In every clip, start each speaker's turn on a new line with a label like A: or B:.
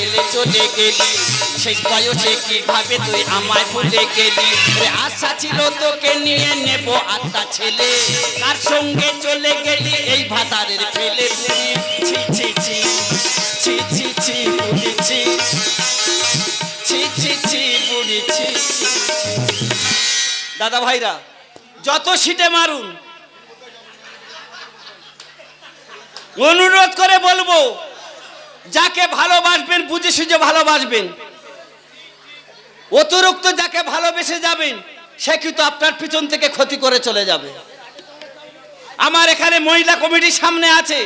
A: ফেলে চলে গেলি সেই বয়সে কীভাবে তুই আমায় ভুলে গেলি? আশা ছিল তোকে নিয়ে নেব আত্মা ছেলে। কার সঙ্গে চলে গেলি এই ভাতারের ফেলে ছি ছি ছি ছি ছি ছি বুড়ি ছি ছি ছি ছি ছি ছি, ছি। দাদা ভাইরা যত সিটে মারুন। অনুরোধ করে বলব যাকে ভালোবাসবেন, বুঝে সুঝে ভালোবাসবেন। অতিরিক্ত যাকে ভালোবেসে যাবেন, সে কিন্তু আপনার পিছন থেকে ক্ষতি করে চলে যাবে। আমার এখানে মহিলা কমিটির সামনে আছে।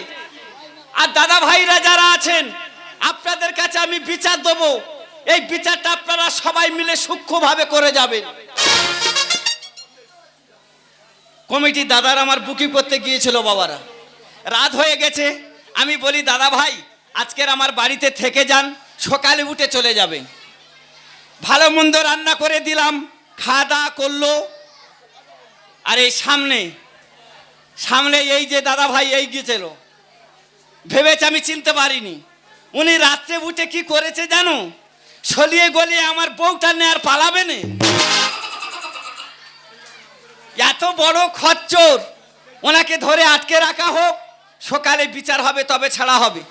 A: আর দাদা ভাইরা যারা আছেন, আপনাদের কাছে আমি বিচার দেবো। এই বিচারটা আপনারা সবাই মিলে সূক্ষ্মভাবে করে যাবেন। কমিটির দাদার আমার বুকিং করতে গিয়েছিল বাবারা। রাত হয়ে গেছে, আমি বলি দাদা ভাই আজকের আমার বাড়িতে থেকে যান, সকালে উঠে চলে যাবে। ভালো মন্দ রান্না করে দিলাম, খাওয়া দাওয়া করল। আর এই সামনে সামনে এই যে দাদা ভাই এই গিয়েছিল। ভেবেছে আমি চিনতে পারিনি। উনি রাত্রে উঠে কি করেছে জানো? সলিয়ে গলিয়ে আমার বউটা নেয়ার পালাবে না। এত বড় খচ্চর। ওনাকে ধরে আটকে রাখা হোক, সকালে বিচার হবে, তবে ছাড়া হবে।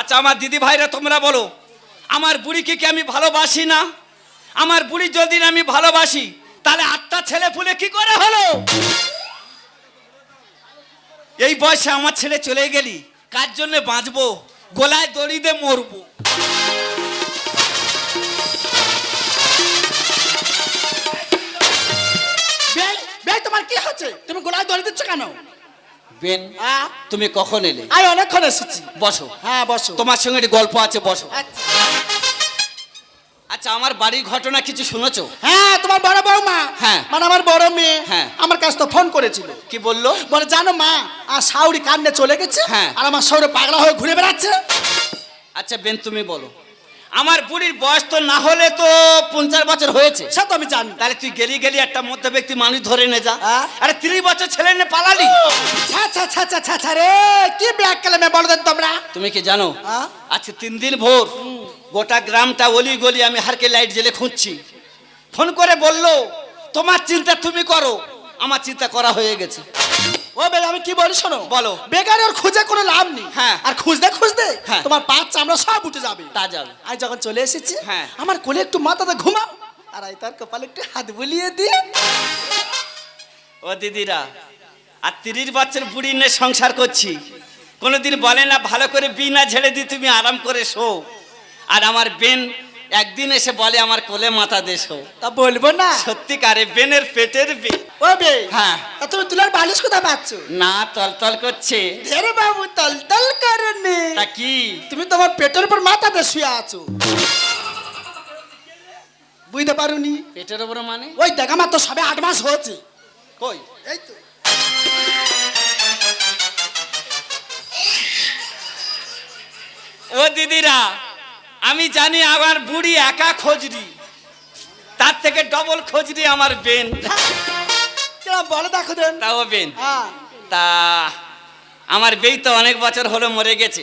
A: আচ্ছা আমার দিদি ভাইরা তোমরা বলো, আমার বুড়িকে কি আমি ভালোবাসি না? আমার বুড়ি যদি আমি ভালোবাসি, তাহলে আটটা ছেলে পুলে কি করে হলো? এই বয়সে আমার ছেলে চলে গেলি, কার জন্য বাঁচবো? গোলায় দড়ি দিয়ে মরবো।
B: তোমার কি হচ্ছে? তুমি গোলায় দড়ি দিচ্ছ কেন?
A: বেন
B: হ্যাঁ।
A: তুমি কখন এলে?
B: আমি অনেকক্ষণ এসেছি।
A: বসো।
B: হ্যাঁ বসো।
A: তোমার সঙ্গে একটি গল্প আছে বসো।
B: আচ্ছা।
A: আচ্ছা আমার বাড়ির ঘটনা কিছু শুনেছো?
B: হ্যাঁ তোমার বড় বৌমা।
A: হ্যাঁ।
B: মানে আমার বড় মেয়ে।
A: হ্যাঁ।
B: আমার কাছে তো ফোন করেছিল।
A: কি বলল?
B: বলে জানো মা আর সাউরি কান্নে চলে গেছে
A: হ্যাঁ।
B: আর আমার সৌরে পাগলা হয়ে ঘুরে বেড়াচ্ছে।
A: আচ্ছা বেন তুমি বলো। আমার বুড়ির বয়স তো না হলে তো পঞ্চাশ বছর হয়েছে।
B: সে তো আমি জানি।
A: তাহলে তুই গেলি গেলি একটা মধ্য ব্যক্তি মানুষ ধরে নে যা।
B: হ্যাঁ।
A: আরে তিরিশ বছর ছেলে নে পালালি।
B: রে কি ব্ল্যাক কেলেমে বলো দেন তোমরা?
A: তুমি কি জানো?
B: হ্যাঁ?
A: আজকে তিন দিন ভোর গোটা গ্রামটা অলি গলি আমি হারকে লাইট জেলে খুঁজছি। ফোন করে বলল তোমার চিন্তা তুমি করো আমার চিন্তা করা হয়ে গেছে।
B: ও বে আমি কি বলি শোনো
A: বলো।
B: বেকার ওর খুঁজে কোনো লাভ নেই
A: হ্যাঁ।
B: আর খুঁজতে খুঁজতে
A: হ্যাঁ।
B: তোমার পাঁচ চামড়া সব উঠে যাবে
A: তা যাবে
B: আজ যখন চলে এসেছি
A: হ্যাঁ।
B: আমার কোলে একটু মাথাতে ঘুমাও আর আই তার কপালে একটু হাত বুলিয়ে দিয়ে
A: ও দিদিরা আর তিরিশ বছর বুড়ি নিয়ে সংসার করছি কোনোদিন বলে না ভালো করে বিনা ঝেড়ে দি তুমি আরাম করে শো আর আমার বেন একদিন এসে বলে আমার কোলে মাথা দে শো
B: তা বলব না।
A: সত্যিকারে বেনের পেটের বে
B: ও বে
A: হ্যাঁ।
B: তুমি তুলার বালিশ কোথায় পাচ্ছ?
A: না তল তল করছে।
B: ধেরে বাবু তল তল করনে
A: তা কি?
B: তুমি তোমার পেটের উপর মাথা দিয়ে শুয়ে আছো। বুঝতে পারুনি?
A: পেটের উপর মানে?
B: ওই দেখ আমার তো সবে আট মাস হয়েছে।
A: কই?
B: এই তো।
A: ও দিদিরা আমি জানি আমার বুড়ি একা খোঁজরি। তার থেকে ডবল খোঁজরি আমার বেন।
B: বলো দেখো
A: তাও বেন।
B: হ্যাঁ।
A: তা আমার বেই তো অনেক বছর হলো মরে গেছে।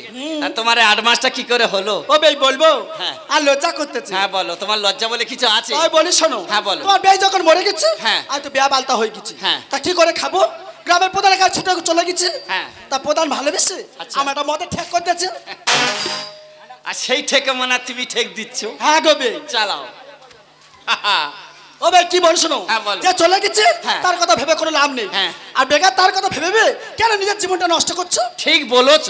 A: তোমার আট মাসটা কি করে হলো?
B: ও বেই বলব?
A: হ্যাঁ।
B: আর লজ্জা করতেছে।
A: হ্যাঁ বলো। তোমার লজ্জা বলে কিছু আছে?
B: তাই বলি শোনো।
A: হ্যাঁ, বলো।
B: তোমার বেই যখন মরে গেছে
A: হ্যাঁ।
B: আর তো বিয়া বালতা হয়ে গেছে।
A: হ্যাঁ।
B: তা কি করে খাব? গ্রামের প্রধানের কাছে ছুটে চলে গেছে।
A: হ্যাঁ।
B: তা প্রধান ভালোবেসে
A: আচ্ছা।
B: আমার একটা মদের ঠেক করতেছে।
A: আর সেই থেকে মনে তুমি ঠেক দিচ্ছ।
B: হ্যাঁ গো বে।
A: চালাও।
B: ও ভাই কি বল শোনো?
A: হ্যাঁ,
B: যে চলে গেছে
A: হ্যাঁ।
B: তার কথা ভেবে কোনো লাভ নেই।
A: হ্যাঁ।
B: আর বেকার তার কথা ভেবে কেন নিজের জীবনটা নষ্ট করছ?
A: ঠিক বলেছ।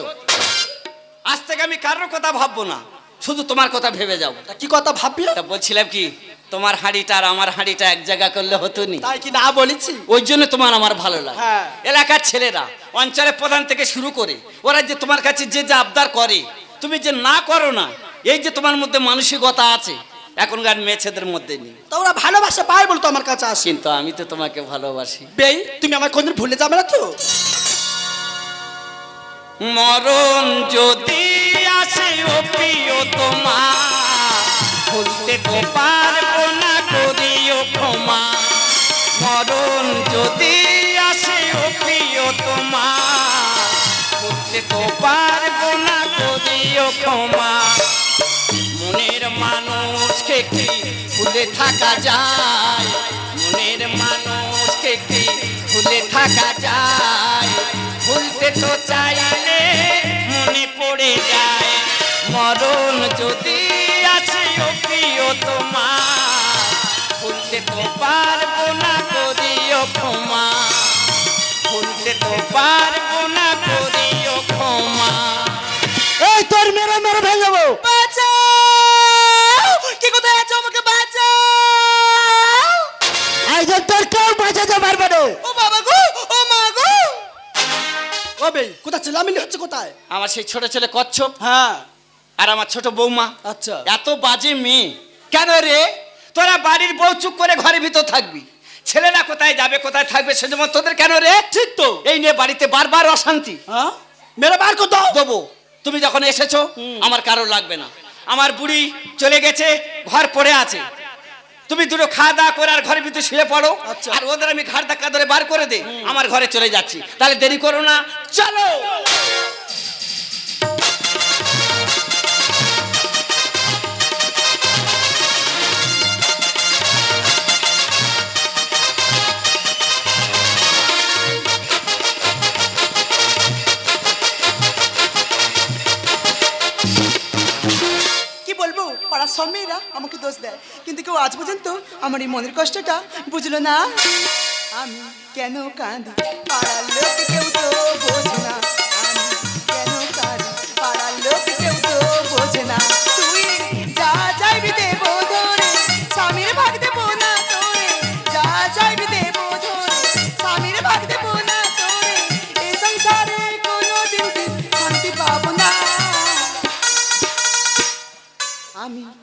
A: আজ থেকে আমি কারোর কথা ভাববো না। শুধু তোমার কথা ভেবে যাব
B: কি কথা ভাববি?
A: বলছিলাম কি তোমার হাঁড়িটা আর আমার হাঁড়িটা এক জায়গা করলে হতো নি?
B: তাই কি না বলেছি?
A: ওই জন্য তোমার আমার ভালো লাগে। এলাকার ছেলেরা অঞ্চলের প্রধান থেকে শুরু করে ওরা যে তোমার কাছে যে যে আবদার করে তুমি যে না করো না এই যে তোমার মধ্যে মানসিকতা আছে এখনকার মেয়েছেদের মধ্যে নেই।
B: তা ওরা ভালোবাসা পায় বলতো আমার কাছে আসি।
A: কিন্তু আমি তো তোমাকে ভালোবাসি।
B: বেই তুমি আমার কোনদিন ভুলে যাবে না তো?
A: মরণ যদি আসে ও প্রিয় তোমার ভুলতে তো পারব না করিও ক্ষমা। মরণ যদি আসে ও প্রিয় তোমার ভুলতে তো পারব না ক্ষমা মনে মানুষকে কি ভুলে থাকা যায়? মনের মানুষকে কি ভুলে থাকা যায়? ভুলতে তো চাইলে মনে পড়ে যায়। মরণ যদি আছে ও প্রিয় তোমার ভুলতে তো পারব না করিও ক্ষমা। ভুলতে তো পারব না করিও ক্ষমা।
C: এই তোর মেরে মেরে ভেঙে যাব
A: বাঁচাও! কি কোথায় আছো আমাকে বাঁচাও!
C: একজন তোর কেউ বাঁচাতে পারবে না।
A: ও বাবা গো ও মা গো!
C: ও বে কোথায় চিল্লামিল্লি হচ্ছে কোথায়?
A: আমার সেই ছোট ছেলে কচ্ছপ।
C: হ্যাঁ।
A: আর আমার ছোট বৌমা।
C: আচ্ছা।
A: এত বাজে মেয়ে। কেন রে? তোরা বাড়ির বউ চুপ করে ঘরের ভিতর থাকবি। ছেলেরা কোথায় যাবে কোথায় থাকবে সেজন্য তোদের কেন রে? ঠিক তো। এই নিয়ে বাড়িতে বারবার অশান্তি।
C: হ্যাঁ? মেরে বার কত
A: দেবো। তুমি যখন এসেছ আমার কারও লাগবে না। আমার বুড়ি চলে গেছে ঘর পড়ে আছে। তুমি দুটো খাওয়া দাওয়া করে আর ঘরের ভিতরে শুয়ে পড়ো।
C: আচ্ছা।
A: আর ওদের আমি ঘাড় ধাক্কা ধরে বার করে দে আমার ঘরে চলে যাচ্ছি। তাহলে দেরি করো না চলো!
D: পাড়ার সব আমাকে দোষ দেয়। কিন্তু কেউ আজ পর্যন্ত আমার এই মনের কষ্টটা বুঝলো না। আমি কেন কাঁদি? পাড়ার লোক কেউ তো বোঝো না।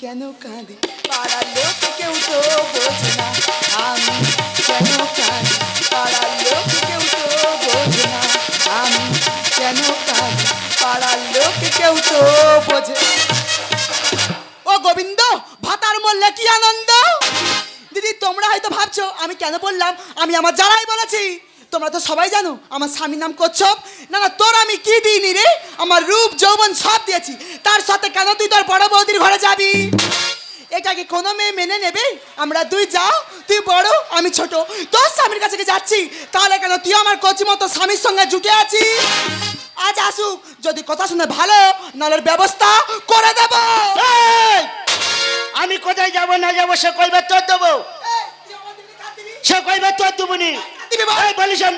D: কেন কাঁদি? পাড়ার লোক কেউ তো বোঝে না। আমি কেন কাঁদি? পাড়ার লোক কেউ তো বোঝে না। আমি কেন কাঁদি? পাড়ার লোক কেউ তো বোঝে ও গোবিন্দ, ভাতার মরলে কি আনন্দ? দিদি, তোমরা হয়তো ভাবছ, আমি কেন বললাম? আমি আমার যারাই বলেছি। তোমরা তো সবাই জানো আমার স্বামীর নাম কচ্ছপ। না না তোর আমি কি দিইনি রে? আমার রূপ যৌবন সব দিয়েছি। তার সাথে কেন তুই তোর বড় বৌদির ঘরে যাবি? এটা কি কোনো মেয়ে মেনে নেবে? আমরা দুই যাও তুই বড় আমি ছোট। তোর স্বামীর কাছে যাচ্ছি? তাহলে কেন তুই আমার কচি মতো স্বামীর সঙ্গে জুটে আছি আজ আসুক যদি কথা শুনে ভালো নালের ব্যবস্থা করে দেবো!
C: আমি কোথায় যাব না যাব সে কইবে তোর দেবো। সে কইবে তোর দেবনি
D: দিবি বল।
C: এই আমি বলিশন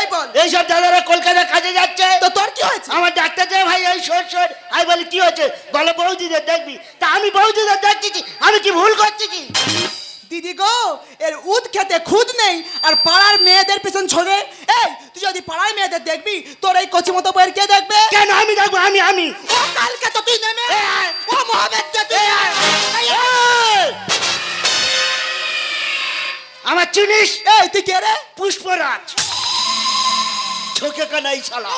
D: এই বল।
C: এইসব দাদারা কলকাতা কাজে যাচ্ছে।
D: তো তোর কি হয়েছে?
C: আমার ডাক্তার দেয় ভাই এই সর সর আমি বলি কি হচ্ছে বলো বৌদিদের দেখবি। তা আমি বৌদিদের দেখছি আমি কি ভুল করছি কি?
D: দিদি গো এর উদ খেতে খুদ নেই আর পাড়ার মেয়েদের পেছন ছড়ে। এই তুই যদি পাড়ার মেয়েদের দেখবি তোর এই কচি মতো বইয়ের কে দেখবে?
C: কেন? আমি দেখব আমি আমি।
D: ও কালকে
C: চিনিস
D: এই তুই কে রে?
C: পুষ্পরাজ। ছোকে কানাই শালা।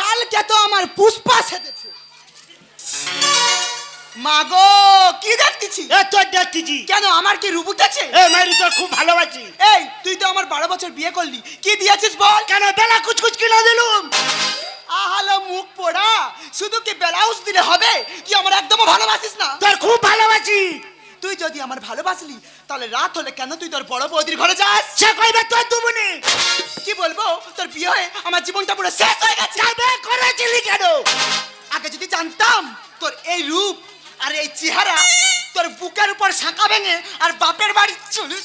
D: কালকে তো আমার পুষ্পা সেজেছে। মাগো কি দেখতেছি
C: এ তোর দেখতেছি
D: কেন আমার কি রূপ উঠেছে
C: এ মারি তোর খুব ভালোবাসি।
D: এই তুই তো আমার বারো বছর বিয়ে করলি। কি দিয়েছিস বল?
C: কেন বেলা কুচকুচ কিনে দিলুম।
D: আহালো মুখ পোড়া। শুধু কি ব্লাউজ দিলে হবে? তুই আমার একদমও ভালোবাসিস না?
C: তোর খুব ভালোবাসি।
D: তুই যদি আমার ভালোবাসলি তাহলে রাত হলে কেন তুই তোর বড় বৌদির ঘরে যাস?
C: সে কইবে তোর দুবনি
D: কি বলব? তোর বিয়ে হয়ে আমার জীবনটা পুরো শেষ হয়ে গেছে।
C: যাবে করেছিলি কেন?
D: আগে যদি জানতাম তোর এই রূপ আর এই চেহারা তোর বুকের উপর শাঁকা ভেঙে আর বাপের বাড়ি চলে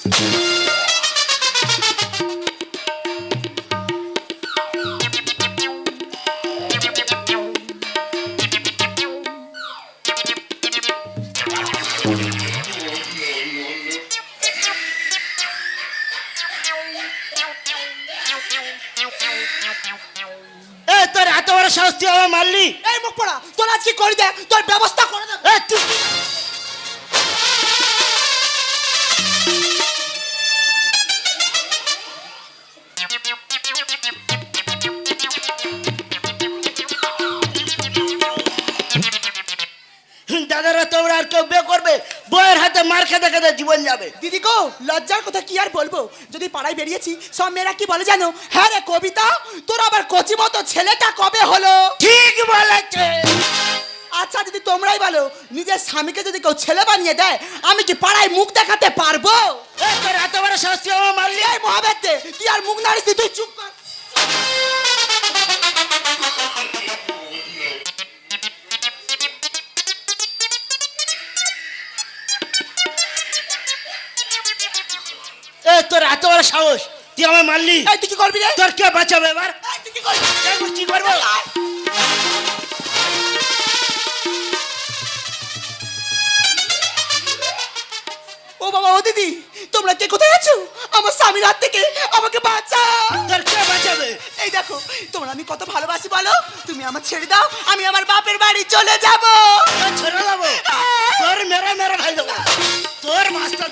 C: এ তোর এত বড় সাহস তুই আমার মারলি?
D: এই মুখ পড়া তোর আজ কি করে দে? তোর ব্যবস্থা করে দে।
C: খেতে জীবন যাবে।
D: দিদি গো লজ্জার কথা কি আর বলব? যদি পাড়ায় বেরিয়েছি সব মেয়েরা কি বলে জানো? হ্যাঁ রে কবিতা তোর আবার কচি মতো ছেলেটা কবে হলো?
C: ঠিক বলেছে।
D: আচ্ছা দিদি তোমরাই বলো নিজের স্বামীকে যদি কেউ ছেলে বানিয়ে দেয় আমি কি পাড়ায় মুখ দেখাতে পারব?
C: এত বড় শাস্তি মারলি।
D: এই মহাবেদ্যে তুই আর মুখ নাড়িস তুই চুপ কর।
C: তোর এত বড় সাহস? তুই আমার মারলি?
D: তুই কি করবি রে?
C: তোর কে বাঁচাবে এবার?
D: কি করবি? ও বাবা ও দিদি তোমরা কে কোথায় আছো? আমার স্বামীর হাত থেকে আমাকে বাঁচা।
C: তোর কে বাঁচাবে?
D: এই দেখো তোমরা আমি কত ভালোবাসি বলো? তুমি আমার ছেড়ে দাও আমি আমার বাপের বাড়ি চলে যাব।
C: ছেড়ে দেবো? তোর মেরে মেরে ভাই দেবো। তোর মাস্টার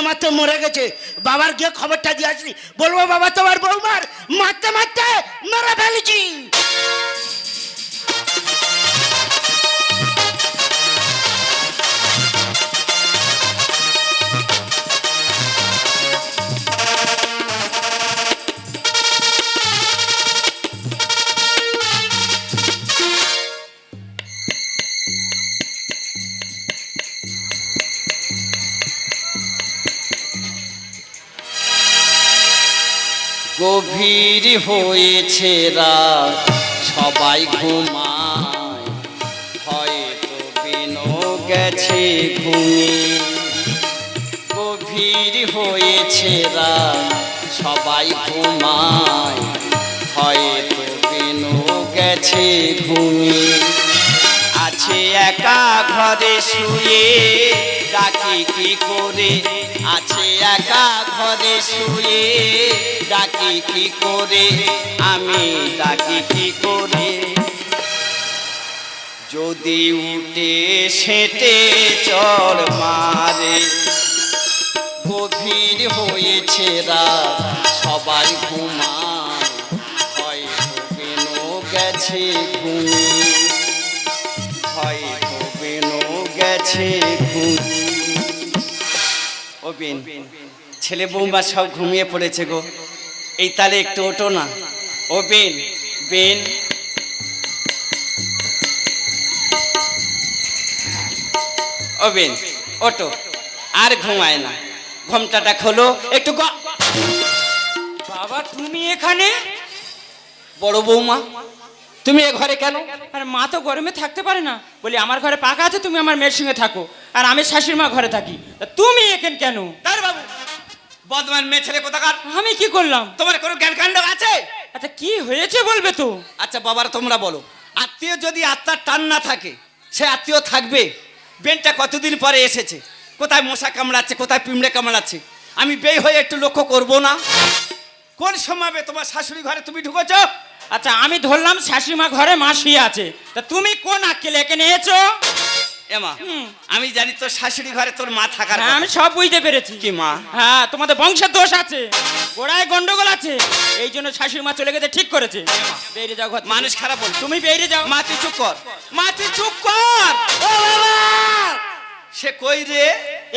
C: মারতে মারতে মরে গেছে। বাবার গিয়ে খবরটা দিয়ে আসলি। বলব বাবা, তোমার বৌমার মারতে মারতে মেরে ফেলেছি।
A: গভীর হয়েছে রাত, সবাই ঘুমায়। হয়তো বেনো গেছে ঘুমিয়ে গভীর হয়েছে রাত, সবাই ঘুমায়। হয়তো বেনো গেছে ঘুমিয়ে আছে একা ঘরে শুয়ে ডাকি কি করে? আছে একা ঘরে শুয়ে ডাকি কি করে? আমি ডাকি কি করে? যদি উঠে সেটে চড় মারে, গভীর হয়েছে রাত, সবাই ঘুমায়। হয়তো বেনো গেছে ঘুমিয়ে বেনো গেছে ও বেন ছেলে বৌমা সব ঘুমিয়ে পড়েছে গো। এই তালে একটু ওঠো না। ও বেন বেন। ও বেন ওটো আর ঘুমায় না। ঘোমটাটা খোলো একটু গ-
E: বাবা তুমি এখানে?
A: বড় বৌমা তুমি এ ঘরে কেন?
E: আর মা তো গরমে থাকতে পারে না। বলি আমার ঘরে পাকা আছে তুমি আমার মেয়ের সঙ্গে থাকো। আর আমি শাশুড়ি মা ঘরে থাকি। তুমি এখানে কেন?
A: তার বাবু। বদমান মেয়ে ছেলে কোথাকার?
E: আমি কি করলাম?
A: তোমার কোনো জ্ঞান কাণ্ড আছে?
E: আচ্ছা কি হয়েছে বলবে তো?
A: আচ্ছা বাবার তোমরা বলো। আত্মীয় যদি আত্মার টান না থাকে সে আত্মীয় থাকবে? বেনটা কতদিন পরে এসেছে? কোথায় মশা কামড়াচ্ছে কোথায় পিমড়ে কামড়াচ্ছে? আমি বেই হয়ে একটু লক্ষ্য করব না। কোন সময় তোমার শাশুড়ি ঘরে তুমি ঢুকেছ?
E: আচ্ছা আমি ধরলাম শাশুড়ি মা ঘরে মা শুয়ে আছে। তা তুমি কোন আক্কেলে এখানে এসো
A: এমা। আমি জানি তোর শাশুড়ি ঘরে তোর মা থাকার
E: হ্যাঁ আমি সব বুঝতে পেরেছি।
A: কি মা?
E: হ্যাঁ তোমাদের বংশের দোষ আছে। গোড়ায় গন্ডগোল আছে। এই জন্য শাশুড়ি মা চলে গেছে ঠিক করেছে। বেরিয়ে যাও ঘর
A: মানুষ খারাপ বল
E: তুমি বেরিয়ে যাও।
A: মা তুই চুপ কর। মা তুই চুপ কর।
C: ও বাবা!
A: সে কই রে?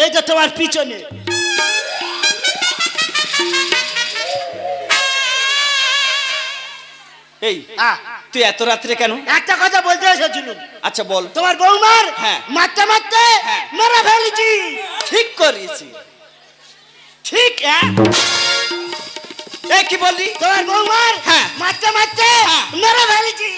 C: এই তো তোমার পিছনে।
A: এই
C: আহ,
A: তুই এত রাত্রে কেন?
C: একটা কথা বলতে এসেছিল
A: আচ্ছা বল।
C: তোমার বৌমার
A: হ্যাঁ।
C: মারতে মারতে
A: হ্যাঁ।
C: মেরে ফেলেছি।
A: ঠিক করেছি।
C: ঠিক হ্যাঁ?
A: এ কি বললি?
C: তোমার বৌমার
A: হ্যাঁ।
C: মারতে মারতে
A: হ্যাঁ।
C: মেরে ফেলেছি।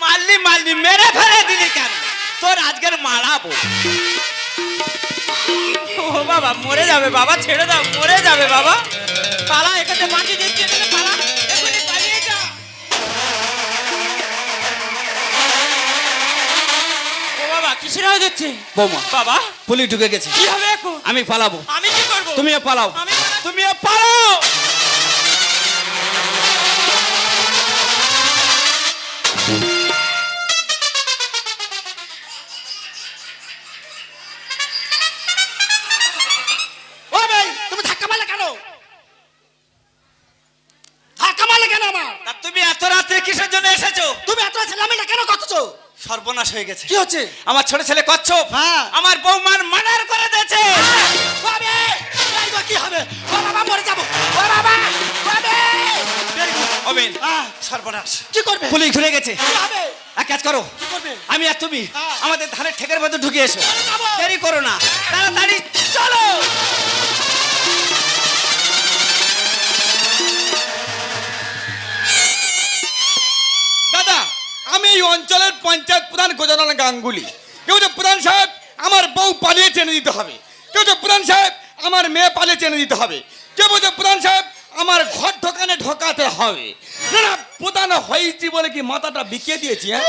A: মারলি মারলি মেরে ফেলে দিলি কেন? তোর আজকের মারাবো
E: ও বাবা মরে যাবে বাবা ছেড়ে দাও মরে যাবে বাবা। পালা এখানে বাঁচিয়ে দিচ্ছি পালা বাবা কিসের যাচ্ছে?
F: বৌমা
E: বাবা
F: পুলিশ ঢুকে গেছে।
E: কি হবে এখন?
F: আমি পালাবো।
E: আমি কি করব?
F: তুমিও পালাও। তুমিও পালাও!
C: আমার
F: তা তুমি এত রাত্রে কিসের জন্য এসেছ?
C: তুমি এত ছেলেমেয়েটা কেন করতেছো
F: সর্বনাশ হয়ে গেছে।
C: কি হচ্ছে?
F: আমার ছোট ছেলে কচ্ছপ।
C: হ্যাঁ।
F: আমার বৌমার মার্ডার করে দিয়েছে।
C: গো, কি হবে? ও বাবা মরে যাব। ও বাবা হ্যাঁ।
F: সর্বনাশ।
C: কি করবে?
F: পুলিশ ঘুরে গেছে।
C: কি হবে?
F: এক কাজ করো। আমি আর তুমি
C: হ্যাঁ।
F: আমাদের ধানের ঠেকের মধ্যে ঢুকে এসো। দেরি করো না। তাড়াতাড়ি চলো। আমি এই অঞ্চলের পঞ্চায়েত প্রধান গজানন গাঙ্গুলি। কেউ যে প্রধান সাহেব আমার বউ পালিয়ে চেনে দিতে হবে। কেউ যে প্রধান সাহেব আমার মেয়ে পালিয়ে চেনে দিতে হবে। কেউ বলছে প্রধান সাহেব আমার ঘর ঢোকানে ঢোকাতে হবে। না না, প্রধান হয়েছি বলে কি মাথাটা বিকিয়ে দিয়েছি হ্যাঁ?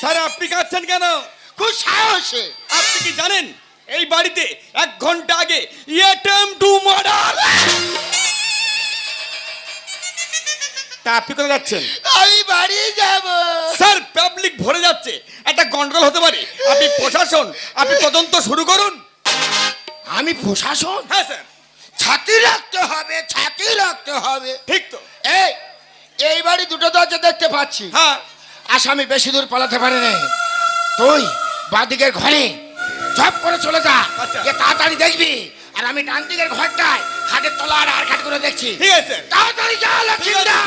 F: স্যার, আপনি কাঁদছেন কেন?
C: খুব সাহসে।
F: আপনি কি জানেন, এই বাড়িতে এক ঘণ্টা আগে এটিএম টু মার্ডার তা আপনি কোথায় যাচ্ছেন?
C: আমি বাড়ি যাব।
F: স্যার পাবলিক ভরে যাচ্ছে। একটা গন্ডগোল হতে পারে। আপনি প্রশাসন আপনি তদন্ত শুরু করুন।
C: আমি প্রশাসন?
F: হ্যাঁ স্যার।
C: ছাতি রাখতে হবে ছাতি রাখতে হবে।
F: ঠিক তো।
C: এই এই বাড়ি দুটো দরজা দেখতে পাচ্ছি।
F: হ্যাঁ।
C: আসামি বেশি দূর পালাতে পারে না। তুই বাদিকের ঘরে ঝপ করে চলে যা।
F: আচ্ছা।
C: তাড়াতাড়ি দেখবি। আর আমি ডান দিকের ঘরটায় খাটের তলা আর আর খাট করে দেখছি।
F: ঠিক আছে।
C: তাড়াতাড়ি যা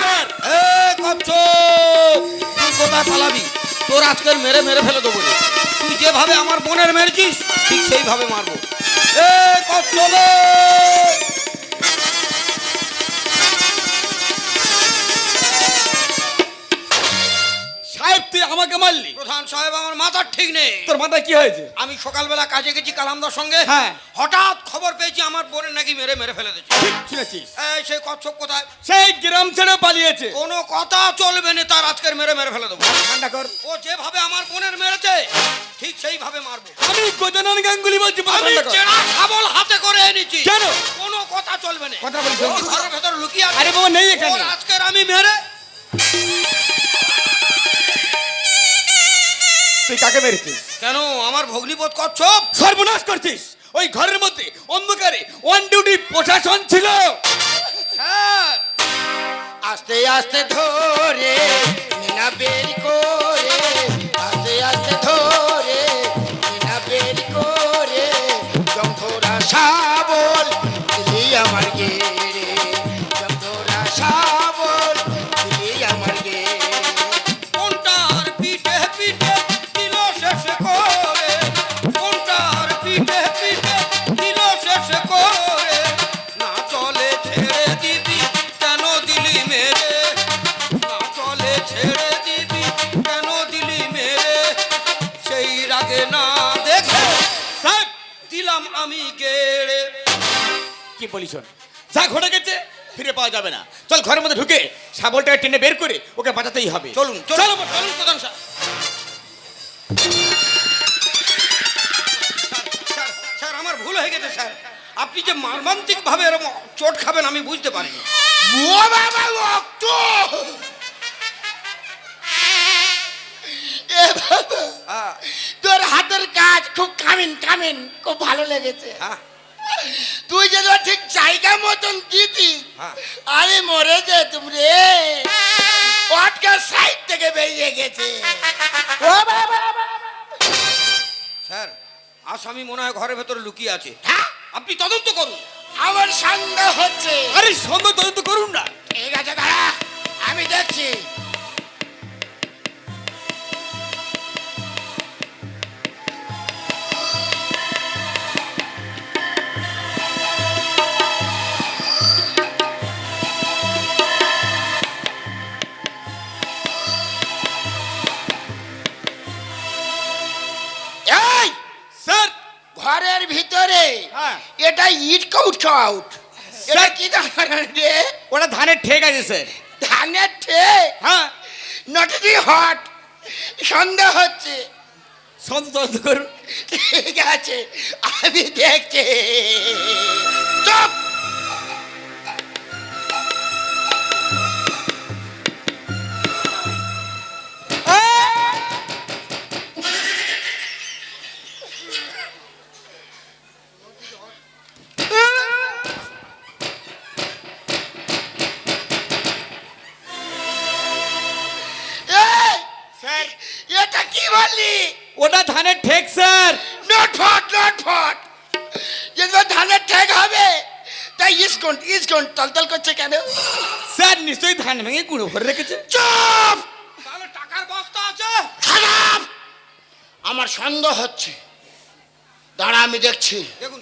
F: স্যার।
G: এ কচ্ছ। তুই কোথায় পালাবি? তোর আজকে মেরে মেরে ফেলে দেবো রে। তুই যেভাবে আমার বোনের মেরেছিস ঠিক সেইভাবে মারবো। এ কচ্ছ
F: মারলি
G: প্রধান সাহেব আমার মাথার ঠিক নেই।
F: তোর মাথায় কি হয়েছে?
G: আমি সকালবেলা কাজে গেছি কালামদার সঙ্গে।
F: হ্যাঁ।
G: হঠাৎ খবর পেয়েছি আমার বোনের নাকি মেরে মেরে ফেলে দিচ্ছে
F: ঠিক শুনেছিস।
G: এই সেই কচ্ছপ কোথায়?
F: সেই গ্রাম ছেড়ে পালিয়েছে।
G: কোনো কথা চলবে না তার আজকের মেরে মেরে ফেলে দেবো।
F: ঠান্ডা কর।
G: ও যেভাবে আমার বোনের মেরেছে ঠিক সেইভাবে মারবো।
F: আমি গজানন গাঙ্গুলি বলছি বল
G: আমি। চেনা শাবল হাতে করে এনেছি।
F: কেন?
G: কোনো কথা চলবে না।
F: কথা না।
G: ঘরের ভেতর লুকিয়ে
F: আরে বাবা নেই এখানে।
G: আজকের আমি মেরে
F: তুই কাকে মেরেছিস?
G: কেন? আমার ভগ্নিবোধ কচ্ছপ?
F: সর্বনাশ করছিস। ওই ঘরের মধ্যে অন্ধকারে ওয়ান ডিউটি প্রশাসন ছিল।
G: হ্যাঁ
C: আস্তে আস্তে ধরে মিনা বের করে আস্তে আস্তে ধরে মিনা বের করে জমধরা শাবল
F: টেনে বের করে ওকে বাঁচাতেই হবে।
G: চলুন
F: চলো
G: চলুন চলুন প্রধান স্যার, স্যার, স্যার আমার ভুল হয়ে গেছে স্যার। আপনি যে মর্মান্তিক ভাবে এরকম চোট খাবেন আমি বুঝতে পারিনি।
C: ও বাবা রক্ত! এ বাবা
G: হ্যাঁ।
C: তোর হাতের কাজ খুব কামিন কামিন খুব ভালো লেগেছে।
G: হ্যাঁ।
C: তুই যেন ঠিক জায়গা মতন দিতি
G: হ্যাঁ।
C: আরে মরে যে তুমি রে। পটকা সাইড থেকে বেরিয়ে গেছে। ও বাবা
G: স্যার আসামি মনে হয় ঘরের ভেতরে লুকিয়ে আছে।
C: হ্যাঁ?
G: আপনি তদন্ত করুন।
C: আমার সন্দেহ হচ্ছে।
F: আরে সন্দেহ তদন্ত করুন না।
C: ঠিক আছে দাঁড়া। আমি দেখছি। আউট এটা কি রে?
F: ওটা ধানের ঠেক আছে স্যার।
C: ধানের ঠে
F: হ্যাঁ।
C: নটি হট সন্দেহ হচ্ছে।
F: সন্তোষ করুন।
C: ঠিক আছে আমি দেখছি। চুপ! সন্দেহ হচ্ছে। দাঁড়া আমি দেখছি।
F: দেখুন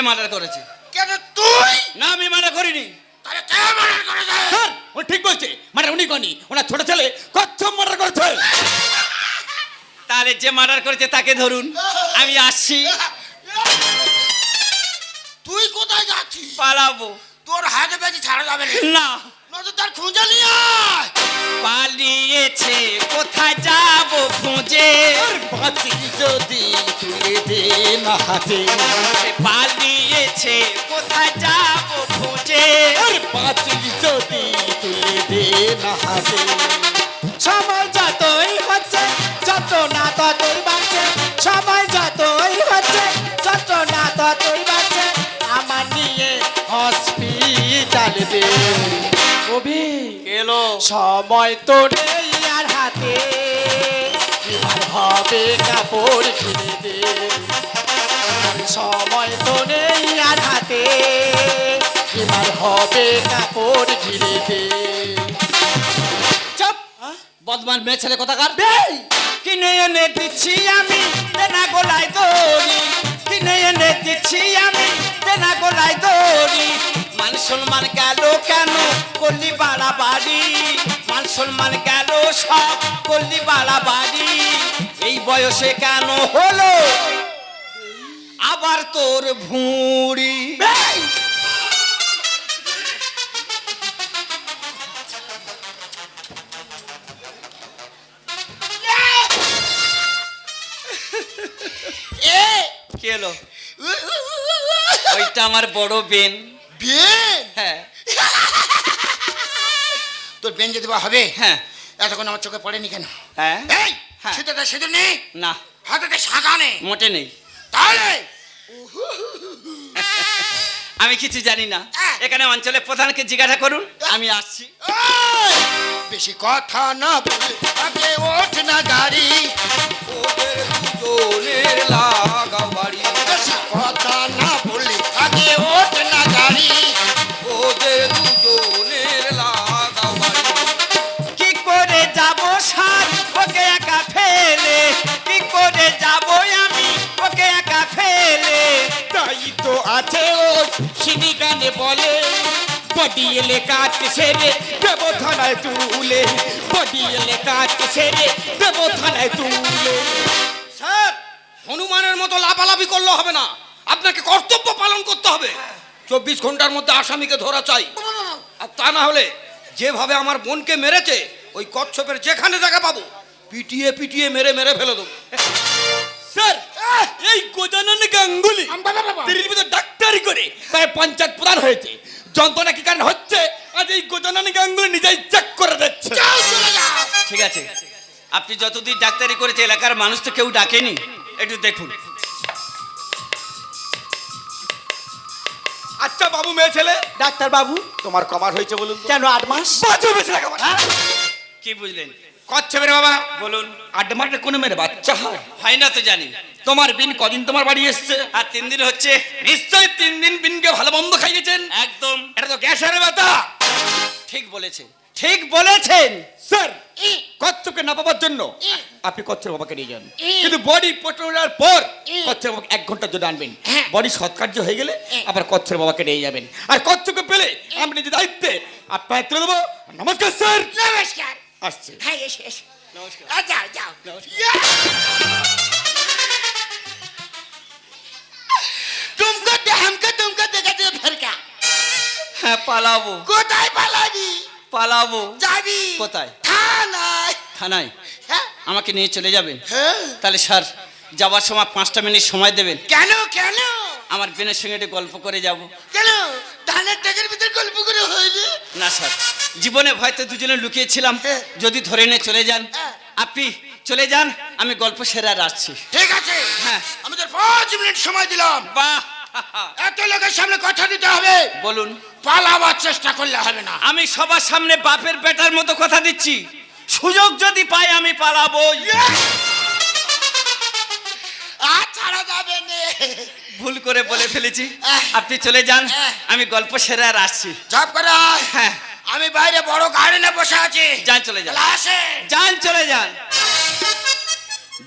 A: কে মার্ডার করেছে?
C: কেন তুই?
A: না আমি মার্ডার করিনি।
C: তাহলে কে মার্ডার করেছে?
F: স্যার ও ঠিক বলছে। মানে উনি কনি ওনার ছোট ছেলে কচ্ছপ মার্ডার করেছে।
A: তাহলে যে মার্ডার করেছে তাকে ধরুন। আমি আসছি।
C: তুই কোথায় যাচ্ছিস?
A: পালাবো।
C: তোর হাতে বেশি ছাড়া যাবে না। নজর তার খুঁজে নিয়ে
A: পালিয়েছে কোথায় যাব খুঁজে?
F: বাঁচি যদি তুলে দে না হাতে।
A: পালিয়েছে কোথায় যাব খুঁজে?
F: বাঁচি যদি তুলে দে না হাতে। সময় যতই হচ্ছে যত না ততই বাড়ছে। সময় যতই হচ্ছে যত না ততই বাড়ছে। আমার নিয়ে হসপিটাল কবি?
A: এলো?
F: সময় তো নেই আর হাতে। এবার হবে কাপড় কিনে দে সময় তো নেই আর হাতে। এবার হবে কাপড় ঘিরে দে
A: চপ বদমান মেয়ে ছেলে কোথাকার? কিনে এনে দিচ্ছি আমি দেনা গোলায় দড়ি। কিনে এনে দিচ্ছি আমি দেনা গোলায় দড়ি। মান সম্মান গেল কেন? করলি বাড়াবাড়ি। মান সম্মান গেল সব। করলি বাড়াবাড়ি। এই বয়সে কেন হলো? আবার তোর ভুঁড়ি।
C: এ!
A: কি ওইটা আমার বড় বেন।
C: বেন
A: হ্যাঁ।
C: তোর বেন যদি বা হবে?
A: হ্যাঁ।
C: এতক্ষণ আমার চোখে পড়েনি কেন?
A: হ্যাঁ।
C: এই
A: হ্যাঁ।
C: সিঁদুর নেই
A: না।
C: হাতেতে শাখা নেই
A: মোটে নেই।
C: তাহলে?
A: আমি কিছু জানি না। এখানে অঞ্চলের প্রধানকে জিজ্ঞাসা করুন আমি আসছি।
C: বেশি কথা না বলে আগে ওঠ না গাড়ি।
F: ওদের দুজনের সিনি গানে বলে এলে কাজ সেরে দেব থানায় তুলে এলে কাজ সেরে দেব থানায় তুলে।
G: স্যার হনুমানের মতো লাফালাফি করলে হবে না। আপনাকে কর্তব্য পালন করতে হবে। চব্বিশ ঘণ্টার মধ্যে আসামিকে ধরা চাই। আর তা না হলে যেভাবে আমার বোনকে মেরেছে ওই কচ্ছপের যেখানে দেখা পাবো পিটিয়ে পিটিয়ে মেরে মেরে ফেলে দেবো।
F: স্যার এই গজানন গাঙ্গুলি। দিল্লির ডাক্তারি করে তাই পঞ্চায়েত প্রধান হয়েছে। যন্ত্রণা কি কারণ হচ্ছে? আজ এই গজানন গাঙ্গুলি নিজেই চেক করে দিচ্ছে
A: ঠিক আছে। আপনি যতদিন ডাক্তারি করেছে এলাকার মানুষ তো কেউ ডাকেনি। একটু দেখুন।
F: আচ্ছা বাবু মেয়ে ছেলে।
D: ডাক্তার বাবু
F: তোমার কমার হয়েছে বলুন
D: কেন আট মাস?
F: বাঁচো
A: কি বুঝলেন?
F: কচ্ছপের বাবা?
A: বলুন।
F: আড্ডা কোনো মেয়ের বাচ্চা হয়?
A: হয় না তো জানি।
F: তোমার বিন কদিন তোমার বাড়ি এসছে?
A: আর তিন দিন হচ্ছে।
F: নিশ্চয় তিন দিন বিনকে ভালো মন্দ খাইয়েছেন।
A: একদম।
F: এটা তো গ্যাসের ব্যথা।
A: ঠিক বলেছেন। ঠিক বলেছেন
F: স্যার। কচ্ছপকে না পাওয়ার জন্য আপনি কচ্ছের বাবাকে নিয়ে যান। কিন্তু বডি পটলার পর কচ্ছের বাবাকে এক ঘণ্টার জন্য আনবেন। বডি সৎকার্য হয়ে গেলে আবার কচ্ছের বাবাকে নিয়ে যাবেন। আর কচ্ছকে পেলে আমি নিজের দায়িত্বে আপনার তুলে দেবো। নমস্কার স্যার।
C: নমস্কার।
F: আসছে।
C: হ্যাঁ এসে এসে। নমস্কার। যাও যাও। তুমকো হামকো তুমকো দেখাতে ফেরকা
A: হ্যাঁ পালাবো।
C: কোথায় পালাবি?
A: পালাবো।
C: যাবি?
A: কোথায়?
C: থানায়।
A: থানায়?
C: হ্যাঁ।
A: আমাকে নিয়ে চলে যাবেন?
C: হ্যাঁ।
A: তাহলে স্যার যাওয়ার সময় পাঁচটা মিনিট সময় দেবেন।
C: কেন কেন?
A: আমার বোনের সঙ্গে একটু গল্প করে যাব।
C: কেন? ধানের টাকার ভিতরে গল্প করে হইলে
A: না স্যার। জীবনে ভয়তে দুজনে লুকিয়েছিলাম।
C: হ্যাঁ।
A: যদি ধরে নিয়ে চলে যান।
C: হ্যাঁ।
A: আপনি চলে যান আমি গল্প সেরে আসছি।
C: ঠিক আছে।
A: হ্যাঁ।
C: আমাদের পাঁচ মিনিট সময় দিলাম।
A: বাহ।
C: এত লোকের সামনে কথা দিতে হবে।
A: বলুন।
C: পালাবার চেষ্টা করলে হবে না।
A: আমি সবার সামনে বাপের বেটার মতো কথা দিচ্ছি। সুযোগ যদি পাই আমি পালাবো।
C: আর ছাড়া যাবে না।
A: ভুল করে বলে ফেলেছি। আপনি চলে যান আমি গল্প সেরে আসছি।
C: ঝপ করে
A: হ্যাঁ।
C: আমি বাইরে বড় গার্ডেনে বসে আছি।
A: যান চলে যান।
C: আসে
A: যান চলে যান।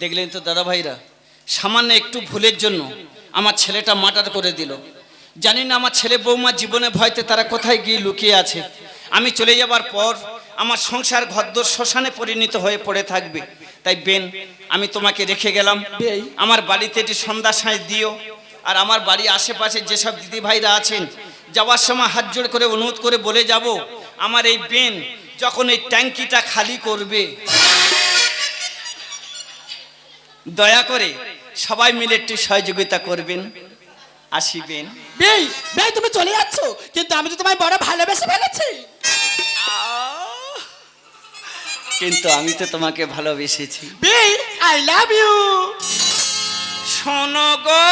A: দেখলেন তো দাদা ভাইরা সামান্য একটু ভুলের জন্য আমার ছেলেটা মার্ডার করে দিল। জানি না আমার ছেলে বৌমা জীবনে ভয়তে তারা কোথায় গিয়ে লুকিয়ে আছে। আমি চলে যাবার পর আমার সংসার ঘরদোর শ্মশানে পরিণত হয়ে পড়ে থাকবে। তাই বেন আমি তোমাকে রেখে গেলাম। আমার বাড়িতে একটি সন্ধ্যা সাঁজ দিও। আর আমার বাড়ি আশেপাশে যেসব দিদি ভাইরা আছেন যাওয়ার সময় হাত জোড় করে অনুরোধ করে বলে যাব আমার এই বেন যখন এই ট্যাঙ্কিটা খালি করবে। দয়া করে সবাই মিলে একটু সহযোগিতা করবেন। আসিবেন
D: বেই বেই তুমি চলে যাচ্ছ কিন্তু আমি তো তোমায় বড় ভালোবেসে ফেলেছি।
A: কিন্তু আমি তো তোমাকে ভালোবেসেছি।
D: বেই আই লাভ ইউ
A: শোনো গো